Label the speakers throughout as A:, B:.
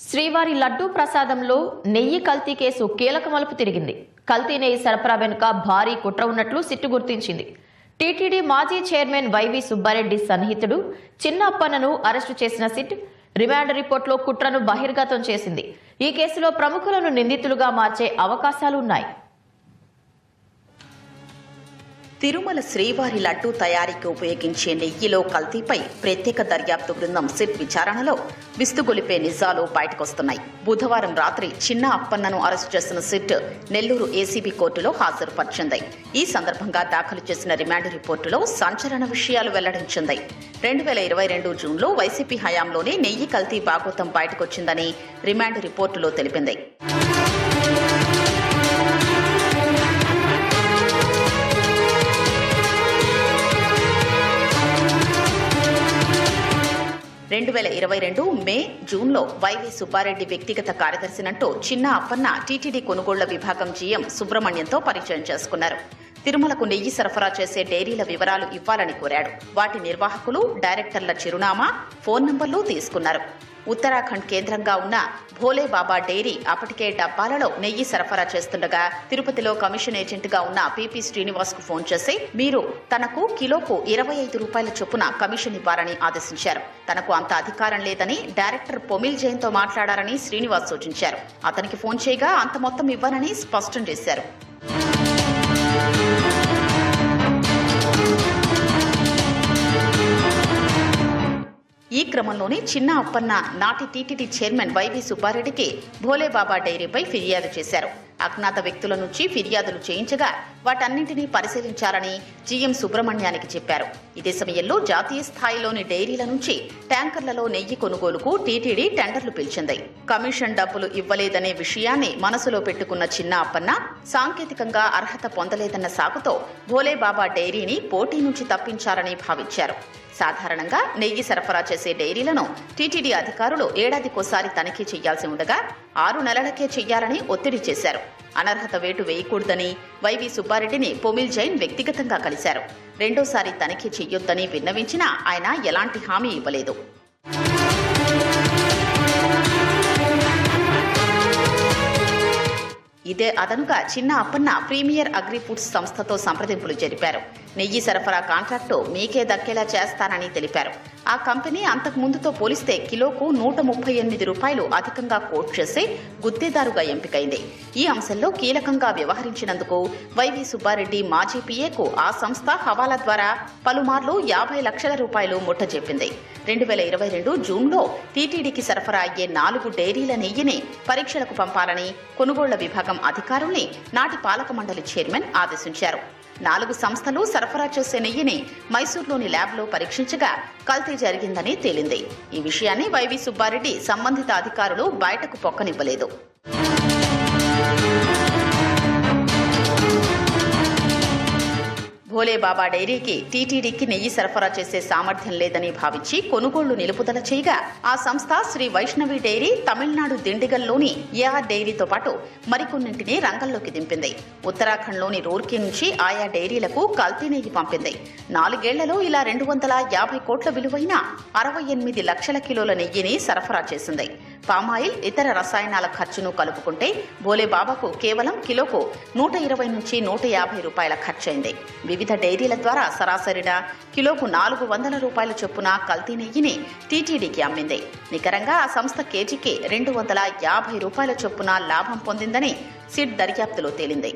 A: శ్రీవారి లడ్డూ ప్రసాదంలో నెయ్యి కల్తీ కేసు కీలక మలుపు తిరిగింది. కల్తీ నెయ్యి సరఫరా వెనుక భారీ కుట్ర ఉన్నట్లు సిట్టు గుర్తించింది. టీటీడీ మాజీ చైర్మన్ వైవి సుబ్బారెడ్డి సన్నిహితుడు చిన్న అప్పన్నను అరెస్టు చేసిన సిట్ రిమాండ్ రిపోర్ట్లో కుట్రను బహిర్గతం చేసింది. ఈ కేసులో ప్రముఖులను నిందితులుగా మార్చే అవకాశాలున్నాయి.
B: తిరుమల శ్రీవారి లడ్డూ తయారీకి ఉపయోగించే నెయ్యిలో కల్తీపై ప్రత్యేక దర్యాప్తు బృందం సిట్ విచారణలో విస్తుగొలిపే నిజాలు బయటకొస్తున్నాయి. బుధవారం రాత్రి చిన్న అప్పన్నను అరెస్టు చేసిన సిట్ నెల్లూరు ఏసీబీ కోర్టులో హాజరుపరిచింది. ఈ సందర్భంగా దాఖలు చేసిన రిమాండ్ రిపోర్టులో సంచలన విషయాలు వెల్లడించింది. రెండు వేల ఇరవై రెండు జూన్లో వైసీపీ హయాంలోనే నెయ్యి కల్తీ బాగోతం బయటకొచ్చిందని రిమాండ్ రిపోర్టులో తెలిపింది. రెండు వేల ఇరవై రెండు మే జూన్లో వైవి సుబ్బారెడ్డి వ్యక్తిగత కార్యదర్శినంటూ చిన్న అప్పన్న టీటీడీ కొనుగోళ్ళ విభాగం జీఎం సుబ్రహ్మణ్యంతో పరిచయం చేసుకున్నారు. తిరుమలకు నెయ్యి సరఫరా చేసే డైరీల వివరాలు ఇవ్వాలని కోరాడు. వాటి నిర్వాహకులు డైరెక్టర్ల చిరునామా ఫోన్ నంబర్లు తీసుకున్నారు. ఉత్తరాఖండ్ కేంద్రంగా ఉన్న భోలేబాబా డైరీ అప్పటికే డబ్బాలలో నెయ్యి సరఫరా చేస్తుండగా తిరుపతిలో కమిషన్ ఏజెంట్గా ఉన్న పిపి శ్రీనివాస్కు ఫోన్ చేసి మీరు తనకు కిలోకు ఇరవై ఐదు రూపాయల చొప్పున కమిషన్ ఇవ్వాలని ఆదేశించారు. తనకు అంత అధికారం లేదని డైరెక్టర్ పొమిల్ జైన్తో మాట్లాడారని శ్రీనివాస్ సూచించారు. అతనికి ఫోన్ చేయగా అంత మొత్తం ఇవ్వనని స్పష్టం చేశారు. ఈ చిన్న అప్పన్న నాటి టీటీడీ చైర్మన్ వైవి సుబ్బారెడ్డికి భోలేబాబా డైరీపై ఫిర్యాదు చేశారు. అజ్ఞాత వ్యక్తుల నుంచి ఫిర్యాదులు చేయించగా వాటన్నింటినీ పరిశీలించాలని జీఎం సుబ్రహ్మణ్యానికి చెప్పారు. ఇదే సమయంలో జాతీయ స్థాయిలోని డైరీల నుంచి ట్యాంకర్లలో నెయ్యి కొనుగోలుకు టీటీడీ టెండర్లు పిలిచింది. కమిషన్ డబ్బులు ఇవ్వలేదనే విషయాన్ని మనసులో పెట్టుకున్న చిన్న అప్పన్న సాంకేతికంగా అర్హత పొందలేదన్న సాకుతో భోలేబాబా డైరీని పోటీ నుంచి తప్పించాలని భావించారు. సాధారణంగా నెయ్యి సరఫరా చేసే డైరీలను టీటీడీ అధికారులు ఏడాదికోసారి తనిఖీ చేయాల్సి ఉండగా ఆరు నెలలకే చెయ్యాలని ఒత్తిడి చేశారు. అనర్హత వేటు వేయకూడదని వైవి సుబ్బారెడ్డిని పొమిల్ జైన్ వ్యక్తిగతంగా కలిశారు. రెండోసారి తనిఖీ చెయ్యొద్దని విన్నవించినా ఆయన ఎలాంటి హామీ ఇవ్వలేదు. ఇదే అదనుగా చిన్న అప్పన్న ప్రీమియర్ అగ్రిఫుడ్స్ సంస్థతో సంప్రదింపులు జరిపారు. నెయ్యి సరఫరా కాంట్రాక్టు మీకే దక్కేలా చేస్తానని తెలిపారు. ఆ కంపెనీ అంతకు ముందుతో పోలిస్తే కిలోకు నూట ముప్పై ఎనిమిది రూపాయలు అధికంగా కోట్ చేసి గుత్తేదారుగా ఎంపికైంది. ఈ అంశంలో కీలకంగా వ్యవహరించినందుకు వైవి సుబ్బారెడ్డి మాజీ పీఏకు ఆ సంస్థ హవాలా ద్వారా పలుమార్లు యాభై లక్షల రూపాయలు ముట్టజెప్పింది రెండు వేల ఇరవై రెండు జూన్లో టీటీడీకి సరఫరా అయ్యే నాలుగు డైరీల నెయ్యిని పరీక్షలకు పంపాలని కొనుగోళ్ళ విభాగం అధికారుల్ని నాటి పాలక మండలి చైర్మన్ ఆదేశించారు. నాలుగు సంస్థలు సరఫరా చేసే నెయ్యిని మైసూర్లోని ల్యాబ్లో పరీక్షించగా కల్తీ జరిగిందని తేలింది. ఈ విషయాన్ని వైవి సుబ్బారెడ్డి సంబంధిత అధికారులు బయటకు పొక్కనివ్వలేదు. భోలేబాబా డైరీకి టీటీడీకి నెయ్యి సరఫరా చేసే సామర్థ్యం లేదని భావించి కొనుగోళ్ళు నిలుపుదల చేయగా ఆ సంస్థ శ్రీ వైష్ణవి డైరీ తమిళనాడు దిండిగల్లోని ఏఆర్ డైరీతో పాటు మరికొన్నింటిని రంగంలోకి దింపింది. ఉత్తరాఖండ్లోని రూర్కీ నుంచి ఆయా డైరీలకు కల్తీ నెయ్యి పంపింది. నాలుగేళ్ళలో ఇలా రెండు వందల యాభై కోట్ల విలువైన అరవై ఎనిమిది లక్షల కిలోల నెయ్యిని సరఫరా చేసింది. పామాయిల్ ఇతర రసాయనాల ఖర్చును కలుపుకుంటే బోలేబాబాకు కేవలం కిలోకు నూట ఇరవై నుంచి నూట యాభై రూపాయల ఖర్చయింది. వివిధ డైరీల ద్వారా సరాసరిన కిలోకు నాలుగు వందల రూపాయల చొప్పున కల్తీ నెయ్యిని టీటీడీకి అమ్మింది. నికరంగా ఆ సంస్థ కేజీకి రెండు వందల యాభై రూపాయల చొప్పున లాభం పొందిందని సిడ్ దర్యాప్తులో తేలింది.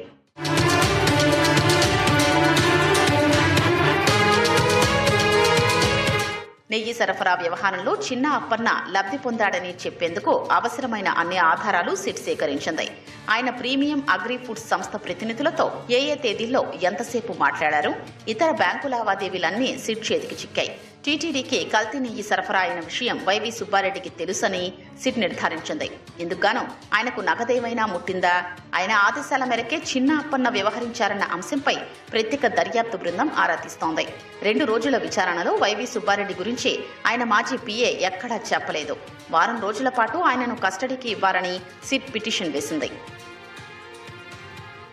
B: నెయ్యి సరఫరా వ్యవహారంలో చిన్న అప్పన్న లబ్ధి పొందాడని చెప్పేందుకు అవసరమైన అన్ని ఆధారాలు సిట్ సేకరించింది. ఆయన ప్రీమియం అగ్రి ఫుడ్స్ సంస్థ ప్రతినిధులతో ఏ ఏ తేదీల్లో ఎంతసేపు మాట్లాడారు? ఇతర బ్యాంకు లావాదేవీలన్నీ సిట్ చేతికి చిక్కాయి. టీటీడీకి కల్తీ నెయ్యి సరఫరా అయిన విషయం వైవి సుబ్బారెడ్డికి తెలుసని సిట్ నిర్ధారించింది. ఇందుకుగాను ఆయనకు నగదేమైనా ముట్టిందా? ఆయన ఆదేశాల మేరకే చిన్న అప్పన్న వ్యవహరించారన్న అంశంపై ప్రత్యేక దర్యాప్తు బృందం ఆరా తీస్తోంది. రెండు రోజుల విచారణలో వైవి సుబ్బారెడ్డి గురించి ఆయన మాజీ పీఏ ఎక్కడా చెప్పలేదు. వారం రోజుల పాటు ఆయనను కస్టడీకి ఇవ్వాలని సిట్ పిటిషన్ వేసింది.